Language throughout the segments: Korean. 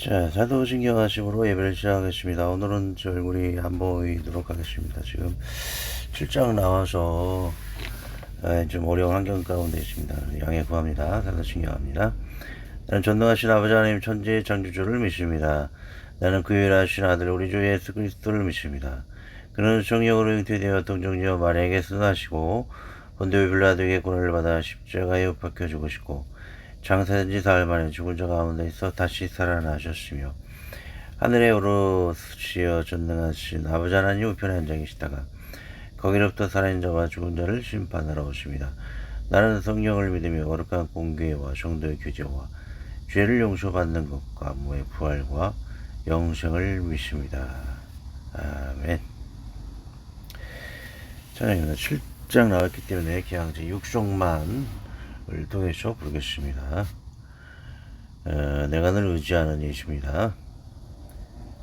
자, 사도신경 하심으로 예배를 시작하겠습니다. 오늘은 제 얼굴이 안 보이도록 하겠습니다. 지금 출장 나와서 아, 좀 어려운 환경 가운데 있습니다. 양해 구합니다. 사도신경합니다. 나는 전능하신 아버지 하나님 천지의 창조주를 믿습니다. 나는 그 유일하신 아들 우리 주 예수 그리스도를 믿습니다. 그는 성령으로 잉태되어 동정녀 마리아에게 순하시고 본디오 빌라도에게 고난을 받아 십자가에 못 박혀 죽으시고 장사된 지 사흘 만에 죽은 자 가운데 있어 다시 살아나셨으며 하늘에 오르시어 전능하신 아버지 하나님 우편에 앉아 계시다가 거기로부터 살아있는 자와 죽은 자를 심판하러 오십니다. 나는 성령을 믿으며 거룩한 공교회와 성도의 교제와 죄를 용서받는 것과 무의 부활과 영생을 믿습니다. 아멘. 찬양입니다. 7장 나왔기 때문에 이제 육성만 을 통해서 부르겠습니다. 어, 내가 늘 의지하는 예수입니다.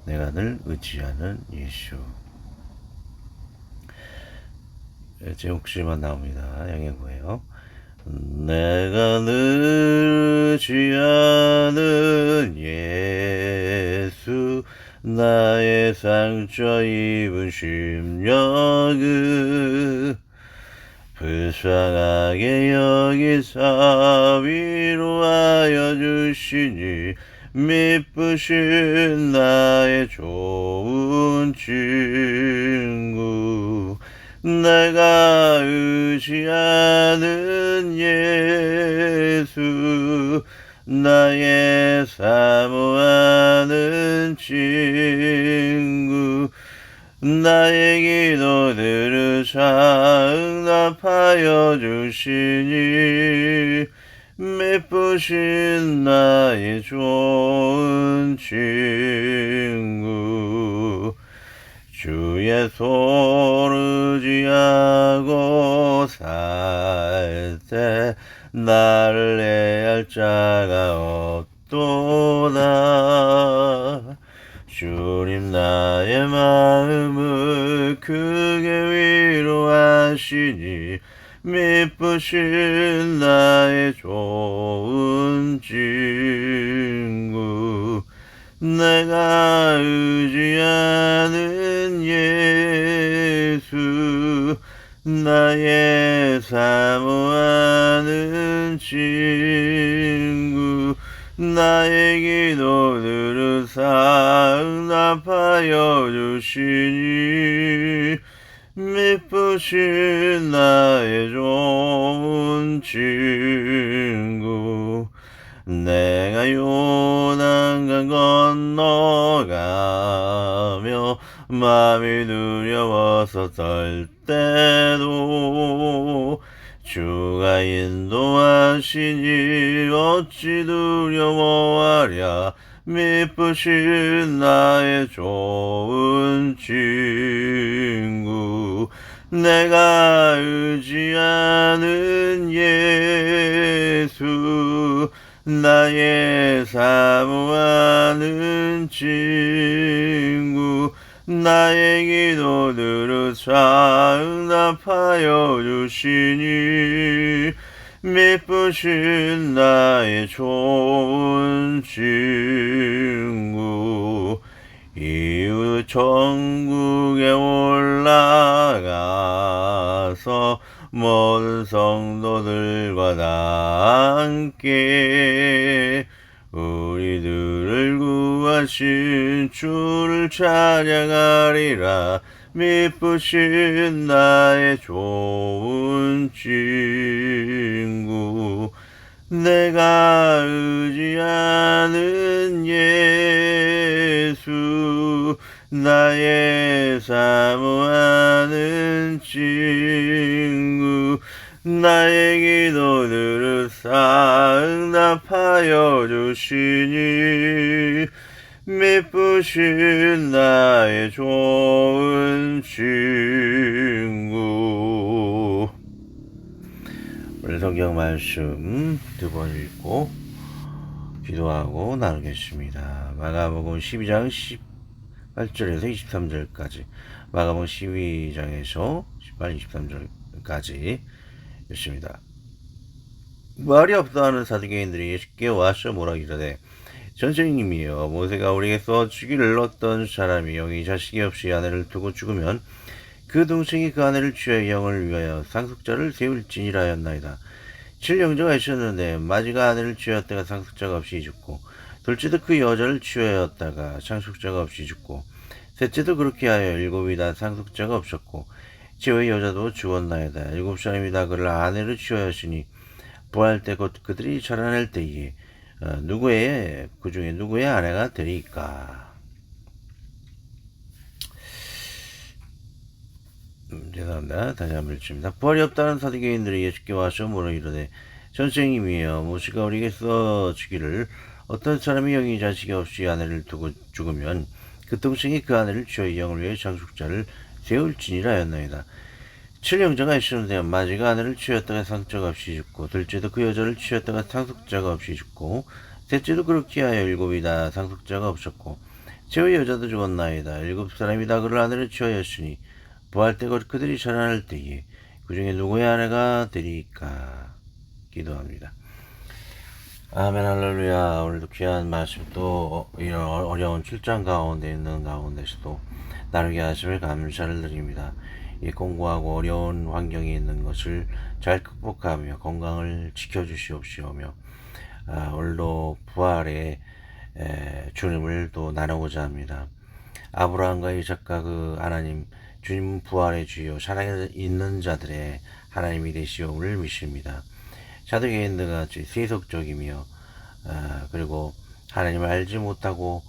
내가 늘 의지하는 예수. 예, 제 목소리만 나옵니다. 양해구예요. 내가 늘 의지하는 예수 나의 상처 입은 심령을 불쌍하게 여기사 위로하여 주시니 미쁘신 나의 좋은 친구 내가 의지하는 예수 나의 사모하는 친구 나의 기도들을 상납하여 주시니 미쁘신 나의 좋은 친구. 주의 손을 지하고 살 때 나를 내할 자 미쁘신 나의 좋은 친구 내가 의지하는 예수 나의 사모하는 친구 나의 기도들을 상납하여 주시니 미쁘신 나의 좋은 친구. 내가 요단강 건너가며 마음이 두려워서 떨 때도 주가 인도하시니 어찌 두려워하랴. 미쁘신 나의 좋은 친구 내가 의지하는 예수 나의 사모하는 친구 나의 기도들을 상납하여 주시니 미쁘신 나의 좋은 친구 이웃 천국에 올라가서 모든 성도들과 다 함께 우리들을 구하신 주를 찬양하리라. 미쁘신 나의 좋은 친구 내가 의지하는 예수 나의 사모하는 친구 나의 기도들을 상납하여 주시니 미쁘신 나의 좋은 친구 오늘 성경 말씀 두 번 읽고 기도하고 나누겠습니다. 마가복음 12장 18절에서 23절까지 마가복음 12장에서 18, 23절까지 있습니다. 말이 없다 하는 사두개인들이 예수께 와서 뭐라 이르되 선생님이여 모세가 우리에게서 주기를 얻던 사람이 영이 자식이 없이 아내를 두고 죽으면 그 동생이 그 아내를 취하여 영을 위하여 상속자를 세울지니라 하였나이다. 칠령자가 있었는데 마지가 아내를 취하였다가 상속자가 없이 죽고 둘째도 그 여자를 취하였다가 상속자가 없이 죽고 셋째도 그렇게 하여 일곱이 다 상속자가 없었고 제의 여자도 죽었나이다. 일곱 사람이 다 그를 아내를 취하였으니 부활 때 곧 그들이 자라날 때에 어, 누구의 그 중에 누구의 아내가 되리까? 음, 죄송합니다. 다시 한번 읽습니다. 부활이 없다는 사두개인들이 예수께 와서 물어 이르되 선생님이여 모시가 우리에게서 주기를 어떤 사람이 영이 자식이 없이 아내를 두고 죽으면 그 동생이 그 아내를 취하여 영을 위해 장숙자를 세울지니라 하였나이다. 칠령자가 있었는데 마지가 아내를 취했다가 상처가 없이 죽고 둘째도 그 여자를 취했다가 상속자가 없이 죽고 셋째도 그렇게 하여 일곱이 다 상속자가 없었고 제의 여자도 죽었나이다. 일곱 사람이 다 그를 아내를 취하였으니 부활 때곧 그들이 자라날 때에 그 중에 누구의 아내가 되리까 기도합니다. 아멘 할렐루야 오늘도 귀한 말씀 또 이런 어려운 출장 가운데 있는 가운데서도 나누게 하심을 감사를 드립니다. 이 공고하고 어려운 환경에 있는 것을 잘 극복하며 건강을 지켜주시옵시오며 아, 오늘도 부활의 에, 주님을 또 나누고자 합니다. 아브라함과 이삭과 그 하나님 주님 부활의 주요 살아 있는 자들의 하나님이 되시오를 믿습니다. 사도개인들 같이 세속적이며 아, 그리고 하나님을 알지 못하고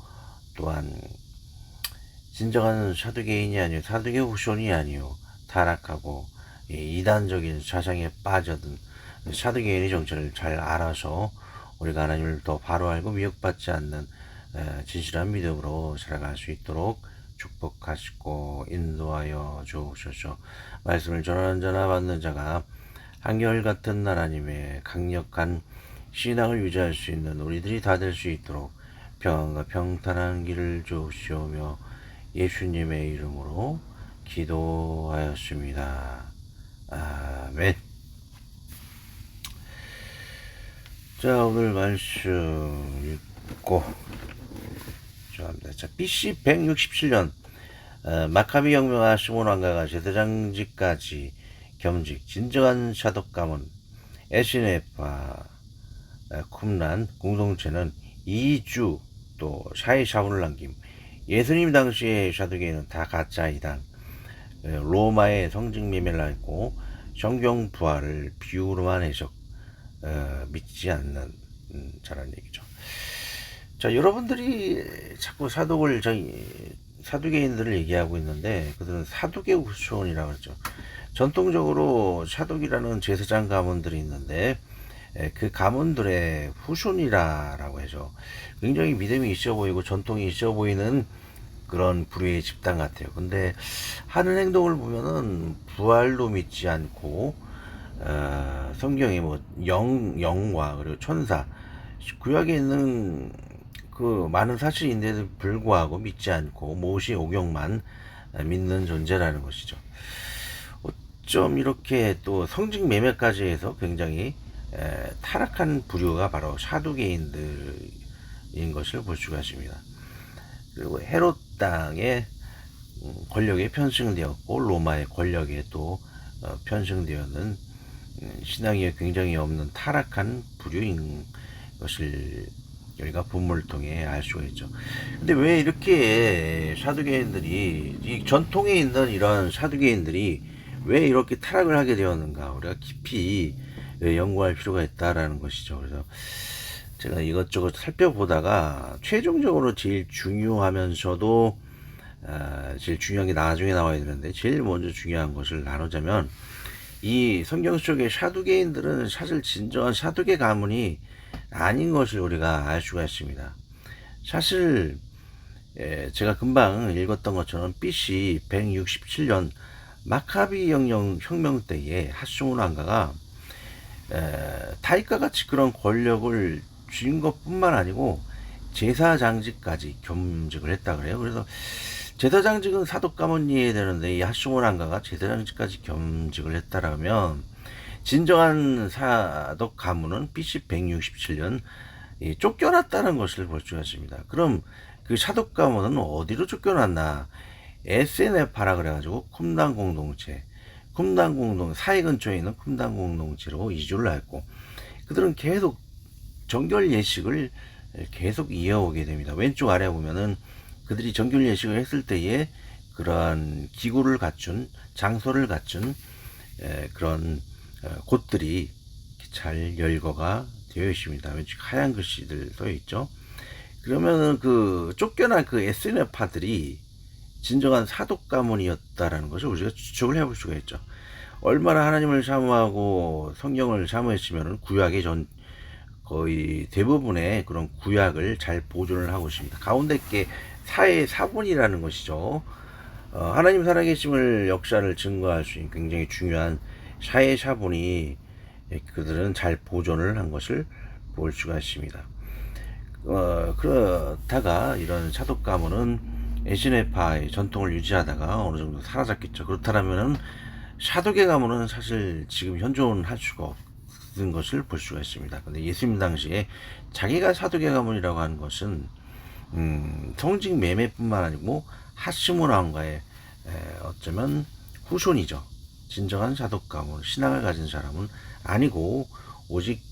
또한 진정한 사두개인이 아니요 사두개 후손이 아니요 타락하고 이 이단적인 사상에 빠져든 사두개인의 정체를 잘 알아서 우리가 하나님을 더 바로 알고 미혹받지 않는 에, 진실한 믿음으로 살아갈 수 있도록 축복하시고 인도하여 주옵소서 말씀을 자나 받는 자가 한결같은 하나님의 강력한 신앙을 유지할 수 있는 우리들이 다 될 수 있도록 평안과 평탄한 길을 주시오며 예수님의 이름으로 기도하였습니다. 아멘. 자, 오늘 말씀 읽고, 죄송합니다. 자, BC 167년, 어, 마카비 혁명하 시몬 왕가가 제사장직까지 겸직, 진정한 샤독 가문, 에시네파, 어, 쿰란 공동체는 2주 또 샤이 샤군을 남김. 예수님 당시의 샤독에는 다 가짜 이단, 어, 로마의 성직 매매를 했고 성경 부활을 비유로만 해석 어, 믿지 않는 음, 자라는 얘기죠. 자 여러분들이 자꾸 사독을 저희 사두개인들을 얘기하고 있는데 그들은 사두개 후손이라고 그러죠. 전통적으로 사독이라는 제사장 가문들이 있는데 에, 그 가문들의 후손이라라고 해서 굉장히 믿음이 있어 보이고 전통이 있어 보이는 그런 부류의 집단 같아요. 근데 하는 행동을 보면은 부활도 믿지 않고 어, 성경에 뭐 영, 영과 그리고 천사 구약에 있는 그 많은 사실인데도 불구하고 믿지 않고 모시 오경만 믿는 존재라는 것이죠. 어쩜 이렇게 또 성직 매매까지 해서 굉장히 에, 타락한 부류가 바로 사두개인들인 것을 볼 수가 있습니다. 그리고 헤롯 땅의 음, 권력에 편승되었고 로마의 권력에 또 어, 편승되었는 음, 신앙이 굉장히 없는 타락한 부류인 것을 우리가 본문을 통해 알 수가 있죠. 근데 왜 이렇게 사두개인들이 이 전통에 있는 이런 사두개인들이 왜 이렇게 타락을 하게 되었는가 우리가 깊이 연구할 필요가 있다라는 것이죠. 그래서 제가 이것저것 살펴보다가 최종적으로 제일 중요하면서도 어, 제일 중요한 게 나중에 나와야 되는데 제일 먼저 중요한 것을 나누자면 이 성경 속의 샤두개인들은 사실 진정한 샤두개 가문이 아닌 것을 우리가 알 수가 있습니다. 사실 예, 제가 금방 읽었던 것처럼 BC 167년 마카비 혁명 혁명 때에 하스몬 왕가가 타이카 같이 그런 권력을 쥔 것뿐만 아니고 제사장직까지 겸직을 했다 그래요. 그래서 제사장직은 사독 가문이 해야 되는데 이 하시몬 왕가가 제사장직까지 겸직을 했다라면 진정한 사독 가문은 BC 167년 이 쫓겨났다는 것을 볼 수가 있습니다. 그럼 그 사독 가문은 어디로 쫓겨났나? SNF라 그래가지고 쿰단 공동체, 쿰단 공동 사회 근처에 있는 쿰단 공동체로 이주를 했고 그들은 계속 정결 예식을 계속 이어오게 됩니다. 왼쪽 아래 보면은 그들이 정결 예식을 했을 때에 그러한 기구를 갖춘 장소를 갖춘 에, 그런 어, 곳들이 잘 열거가 되어 있습니다. 왼쪽 하얀 글씨들 써 있죠. 그러면은 그 쫓겨난 그 SNF파들이 진정한 사독 가문이었다라는 것을 우리가 추측을 해볼 수가 있죠. 얼마나 하나님을 사모하고 성경을 사모했으면은 구약의 전 거의 대부분의 그런 구약을 잘 보존을 하고 있습니다. 가운데 게 사의 사본이라는 것이죠. 어, 하나님 살아계심을 역사를 증거할 수 있는 굉장히 중요한 사본이 그들은 잘 보존을 한 것을 볼 수가 있습니다. 어, 그렇다가 이런 사독 가문은 에시네파의 전통을 유지하다가 어느 정도 사라졌겠죠. 그렇다면은 사독의 가문은 사실 지금 현존할 수가 없는 것을 볼 수가 있습니다. 근데 예수님 당시에 자기가 사독의 가문이라고 하는 것은 음, 성직 매매뿐만 아니고 에, 어쩌면 후손이죠. 진정한 사독 가문, 신앙을 가진 사람은 아니고 오직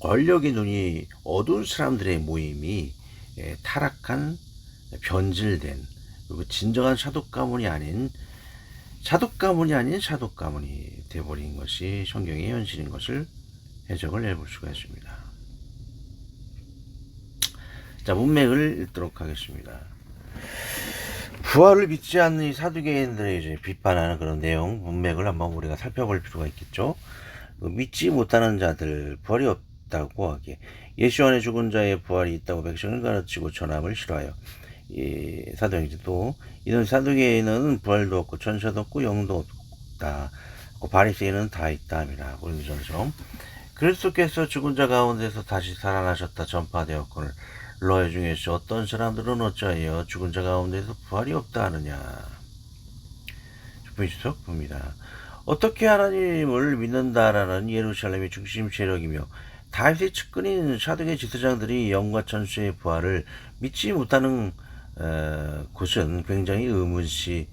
권력의 눈이 어두운 사람들의 모임이 에, 타락한 변질된 그리고 진정한 사독 가문이 아닌 사독 가문이 아닌 사독 가문이 되어버린 것이 성경의 현실인 것을 해석을 해볼 수가 있습니다. 자 문맥을 읽도록 하겠습니다. 부활을 믿지 않는 이 사두개인들의 이제 비판하는 그런 내용 문맥을 한번 우리가 살펴볼 필요가 있겠죠. 그 믿지 못하는 자들 부활이 없다고 하기에 예수 안에 죽은 자의 부활이 있다고 백성을 가르치고 전함을 싫어하여 이 사도행전도 이런 사도계에는 부활도 없고 천사도 없고 영도 없다. 그 바리새인은 다 있다 함이라. 고린도전서 그리스도께서 죽은 자 가운데서 다시 살아나셨다 전파되었거늘 너희 중에서 어떤 사람들은 어찌하여 죽은 자 가운데서 부활이 없다 하느냐. 주부이수석 봅니다. 어떻게 하나님을 믿는다라는 예루살렘의 중심 세력이며 다윗의 측근인 사도의 지도장들이 영과 천수의 부활을 믿지 못하는 어, 곳은 굉장히 의문시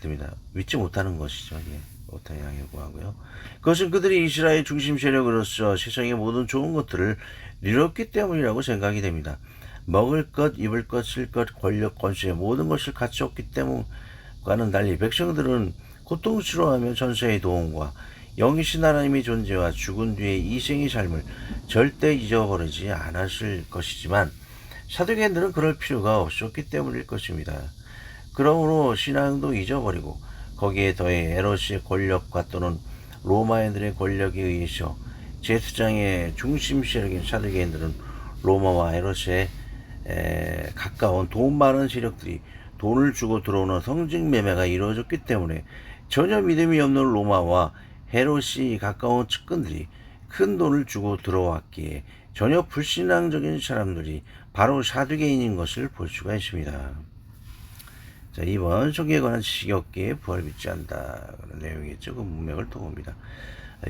듭니다. 믿지 못하는 것이죠. 예. 못하게 구하고요. 그것은 그들이 이스라엘 중심 세력으로서 세상의 모든 좋은 것들을 누렸기 때문이라고 생각이 됩니다. 먹을 것, 입을 것, 쓸 것, 권력, 권수의 모든 것을 갖추었기 때문과는 달리 백성들은 고통스러워하며 전세의 도움과 영이신 하나님의 존재와 죽은 뒤의 이생의 삶을 절대 잊어버리지 않았을 것이지만 사도계인들은 그럴 필요가 없었기 때문일 것입니다. 그러므로 신앙도 잊어버리고 거기에 더해 에로스의 권력과 또는 로마인들의 권력에 의해서 제수장의 중심 세력인 사도계인들은 로마와 에로스 에 가까운 돈 많은 세력들이 돈을 주고 들어오는 성직 매매가 이루어졌기 때문에 전혀 믿음이 없는 로마와 헤롯이 가까운 측근들이 큰 돈을 주고 들어왔기에 전혀 불신앙적인 사람들이 바로 사두개인인 것을 볼 수가 있습니다. 자, 2번 성경에 관한 지식이 없기에 부활 믿지 않다. 그런 내용이겠죠. 그 문맥을 또 봅니다.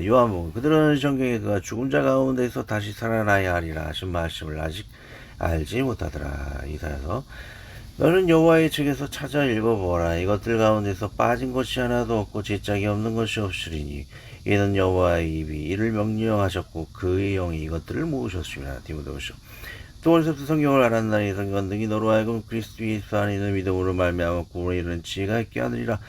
요한복음 그들은 성경에 그가 죽은 자 가운데서 다시 살아나야 하리라 하신 말씀을 아직 알지 못하더라. 이사에서 너는 여호와의 책에서 찾아 읽어보라. 이것들 가운데서 빠진 것이 하나도 없고 제짝이 없는 것이 없으리니 이는 여호와의 입이 이를 명령하셨고 그의 영이 이것들을 모으셨습니다. 디모데후서 또 어디서부터 성경을 알았나니 성경은 능히 너로 하여금 그리스도 예수 안에 있는 믿음으로 말미암아 구원에 이르는 지혜가 있게 하느니라.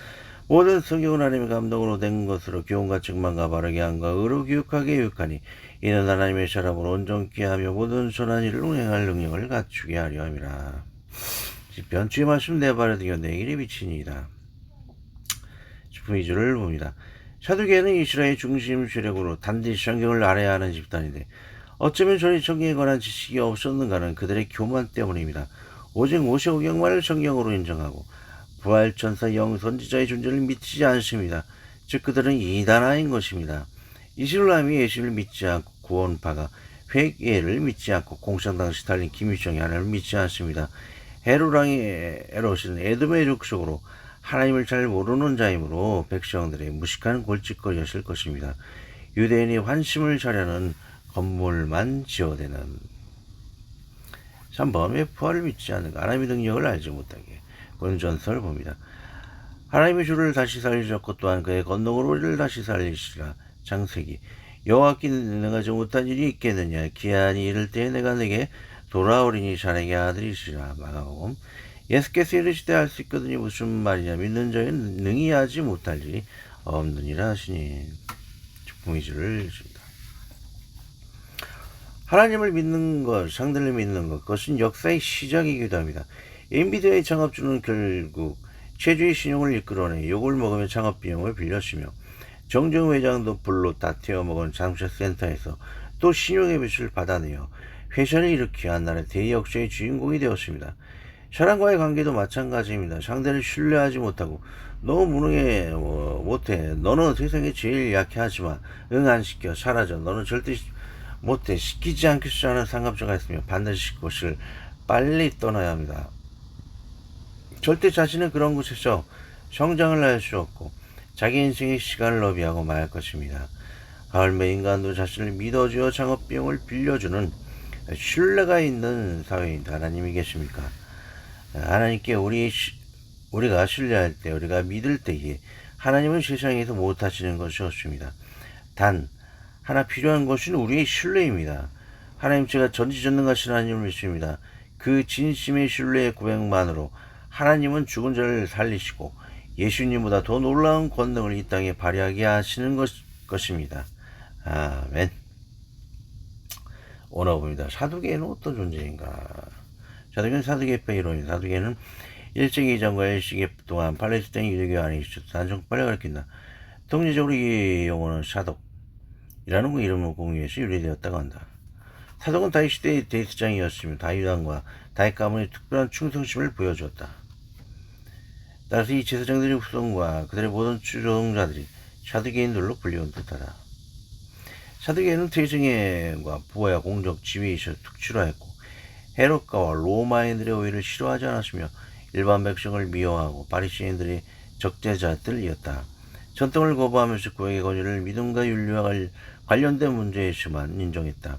모든 성경은 하나님의 감동으로 된 것으로 교훈과 책망과 바르게 한과 의로 교육하게 교육하니 이는 하나님의 사람으로 온전케 하며 모든 선한 일을 운행할 능력을 갖추게 하려 함이라. 변주의 말씀 내 발에 등여 내 길에 비치니이다. 주품 2주를 봅니다. 사두개는 이스라엘 중심 세력으로 단지 성경을 알아야 하는 집단인데 어쩌면 저희 성경에 관한 지식이 없었는가는 그들의 교만 때문입니다. 오직 모세 오경만을 성경으로 인정하고 부활천사 영 선지자의 존재를 믿지 않습니다. 즉 그들은 이단아인 것입니다. 이슬람이 예수를 믿지 않고 구원파가 회계를 믿지 않고 공산당 스탈린 김일성이 하나님을 믿지 않습니다. 헤로랑의 에롯은 에돔의 족속으로 하나님을 잘 모르는 자이므로 백성들의 무식한 골칫거리였을 것입니다. 유대인이 환심을 자려는 건물만 지어대는 3번 왜 부활을 믿지 않는가 하나님의 능력을 알지 못하게 권전설 봅니다. 하나님의 주를 다시 살리셨고 또한 그의 건너으로 우리를 다시 살리시라 장세기 여호와께 능하지 못한 일이 있겠느냐? 기한이 이를 때에 내가 내게 돌아오리니 자네게 아들이시라. 마가복음 예수께서 이르시되 할 수 있거든요. 무슨 말이냐? 믿는 자는 능히 하지 못할 일이 없느니라 하시니 북미주를 줍니다. 하나님을 믿는 것, 상대를 믿는 것, 그것은 역사의 시작이기도 합니다. 엔비디아의 창업주는 결국 최주의 신용을 이끌어내 욕을 먹으며 창업 비용을 빌렸으며 정정 회장도 불로 다 태워먹은 자동차 센터에서 또 신용의 빚을 받아내어 회사를 일으켜 한 나라의 대역사의 주인공이 되었습니다. 사람과의 관계도 마찬가지입니다. 상대를 신뢰하지 못하고 너무 무능해 뭐, 못해 너는 세상에 제일 약해 하지만 응 안 시켜 사라져 너는 절대 시- 못해 시키지 않겠소 하는 상감자가 있으며 반드시 그것을 빨리 떠나야 합니다. 절대 자신은 그런 곳에서 성장을 할 수 없고 자기 인생의 시간을 너비하고 말 것입니다. 가을매 인간도 자신을 믿어주어 창업 비용을 빌려주는 신뢰가 있는 사회인 하나님이 계십니까? 하나님께 우리 시- 우리가 신뢰할 때 우리가 믿을 때에 하나님은 세상에서 못하시는 것이 없습니다. 단 하나 필요한 것은 우리의 신뢰입니다. 하나님 제가 전지전능하신 하나님을 믿습니다. 그 진심의 신뢰의 고백만으로 하나님은 죽은 자를 살리시고 예수님보다 더 놀라운 권능을 이 땅에 발휘하게 하시는 것, 것입니다. 아멘. 오늘 봅니다. 사두개는 어떤 존재인가? 사두개는 사두개파 이론입니다. 사두개는 일제기 이전과 일시기 동안 팔레스타인 유대교 안에 있었던 단정빨을 가리킨다. 통계적으로 이 용어는 사독이라는 그 이름을 공유해서 유래되었다고 한다. 사독은 다윗 시대의 대수장이었으며 다윗왕과 다윗 가문의 특별한 충성심을 보여주었다. 따라서 이 제사장들의 후손과 그들의 모든 추종자들이 사두개인들로 불리운 듯하다. 사두개인은 대승예과 부와 공적 지위에서 특출하였고 헤롯가와 로마인들의 오해를 싫어하지 않았으며 일반 백성을 미워하고 바리새인들의 적대자들이었다. 전통을 거부하면서 구약의 권위를 믿음과 윤리와 관련된 문제에서만 인정했다.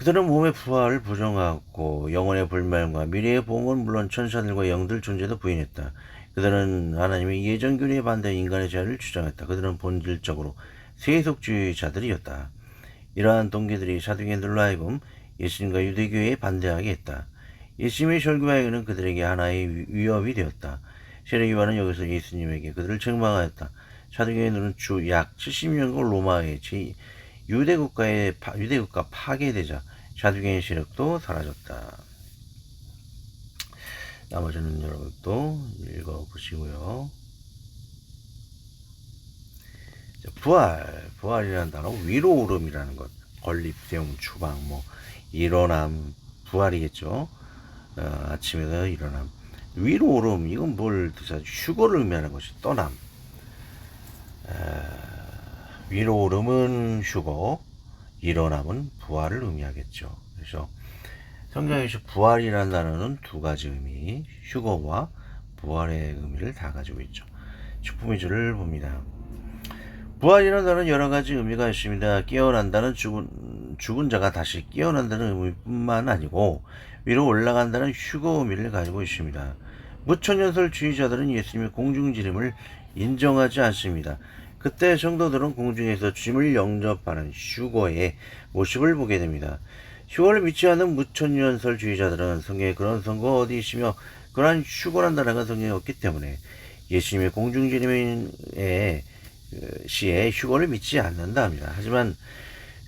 그들은 몸의 부활을 부정하고 영혼의 불멸과 미래의 보험은 물론 천사들과 영들 존재도 부인했다. 그들은 하나님의 예전 교리에 반대 인간의 자유를 주장했다. 그들은 본질적으로 세속주의자들이었다. 이러한 동기들이 사두개인들로 하여금 예수님과 유대교에 반대하게 했다. 예수님의 설교하여는 그들에게 하나의 위협이 되었다. 세례 요한은 여기서 예수님에게 그들을 책망하였다. 사두개인들은 주약 70년간 로마의 제 유대 국가의 파, 유대 국가 파괴되자 사두개인 세력도 사라졌다. 나머지는 여러분도 읽어보시고요. 자, 부활, 부활이라는 단어 위로 오름이라는 것, 건립, 세움, 추방, 뭐 일어남, 부활이겠죠. 어, 아침에서 일어남. 위로 오름, 이건 뭘 뜻하죠? 휴거를 의미하는 것이 떠남. 에, 위로 오름은 휴거, 일어남은 부활을 의미하겠죠. 그래서 성경에서 부활이라는 단어는 두 가지 의미, 휴거와 부활의 의미를 다 가지고 있죠. 축복미주를 봅니다. 부활이라는 단어는 여러 가지 의미가 있습니다. 깨어난다는 죽은, 죽은 자가 다시 깨어난다는 의미뿐만 아니고 위로 올라간다는 휴거 의미를 가지고 있습니다. 무천년설 주의자들은 예수님의 공중지림을 인정하지 않습니다. 그때 성도들은 공중에서 주님을 영접하는 휴거의 모습을 보게 됩니다. 휴거를 믿지 않는 무천년설 주의자들은 성경에 그런 선거가 어디 있으며 그러한 휴거란 단어가 성경에 없기 때문에 예수님의 공중지림의 그 시에 휴거를 믿지 않는다 합니다. 하지만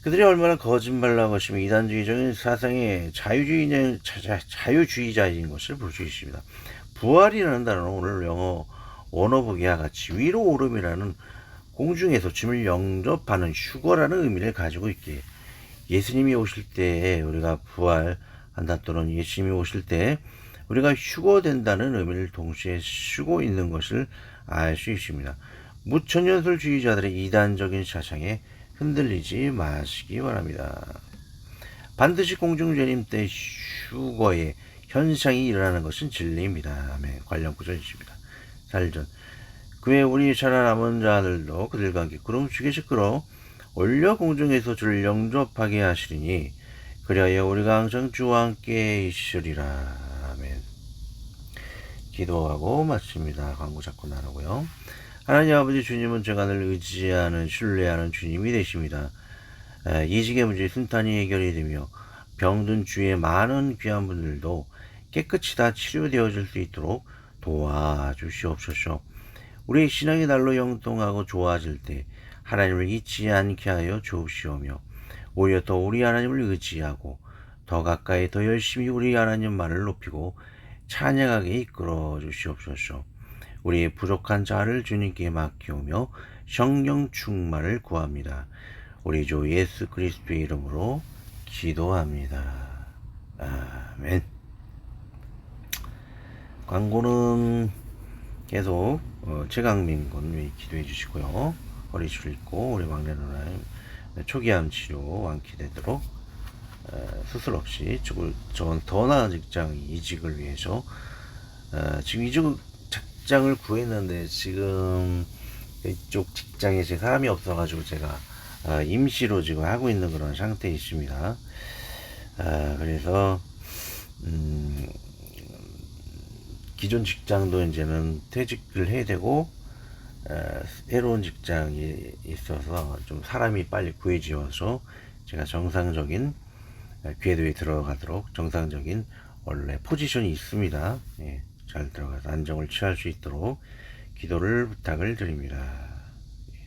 그들이 얼마나 거짓말을 하고 있으며 이단주의적인 사상의 자유주의, 자유주의자인 것을 볼 수 있습니다. 부활이라는 단어는 오늘 영어 원어북이와 같이 위로 오름이라는 공중에서 주님을 영접하는 휴거라는 의미를 가지고 있기에 예수님이 오실 때 우리가 부활한다 또는 예수님이 오실 때 우리가 휴거된다는 의미를 동시에 쉬고 있는 것을 알 수 있습니다. 무천년설주의자들의 이단적인 사상에 흔들리지 마시기 바랍니다. 반드시 공중재림 때 휴거의 현상이 일어나는 것은 진리입니다. 아멘. 관련 구절이십니다. 살전 그의 우리 살아남은 자들도 그들과 함께 구름 축에서 끌어 올려 공중에서 주를 영접하게 하시리니 그리하여 우리가 항상 주와 함께 있으리라. 아멘. 기도하고 마칩니다. 광고 자꾸 나누고요. 하나님 아버지 주님은 제가 늘 의지하는 신뢰하는 주님이 되십니다. 에, 이직의 문제 순탄히 해결이 되며 병든 주의 많은 귀한 분들도 깨끗이 다 치료되어질 수 있도록 도와주시옵소서. 우리의 신앙이 날로 영통하고 좋아질 때 하나님을 잊지 않게 하여 주옵시오며 오히려 더 우리 하나님을 의지하고 더 가까이 더 열심히 우리 하나님만을 높이고 찬양하게 이끌어 주시옵소서. 우리의 부족한 자를 주님께 맡기오며 성령 충만을 구합니다. 우리 주 예수 그리스도의 이름으로 기도합니다. 아멘. 광고는 계속 어, 최강민 군이 기도해 주시고요. 허리 줄이고 우리 막내 누나의 초기암 치료 완쾌되도록 어, 수술 없이 저걸 저건 더 나은 직장 이직을 위해서 어, 지금 이직 직장을 구했는데 지금 이쪽 직장에 제 사람이 없어가지고 제가 어, 임시로 지금 하고 있는 그런 상태에 있습니다. 아, 그래서 음, 기존 직장도 이제는 퇴직을 해야 되고 어, 새로운 직장이 있어서 좀 사람이 빨리 구해지어서 제가 정상적인 어, 궤도에 들어가도록 정상적인 원래 포지션이 있습니다. 예, 잘 들어가서 안정을 취할 수 있도록 기도를 부탁을 드립니다. 예.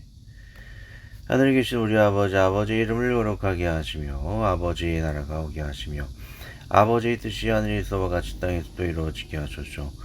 하늘에 계신 우리 아버지 아버지의 이름을 거룩하게 하시며 아버지의 나라가 오게 하시며 아버지의 뜻이 하늘에서와 같이 땅에서도 이루어지게 하소서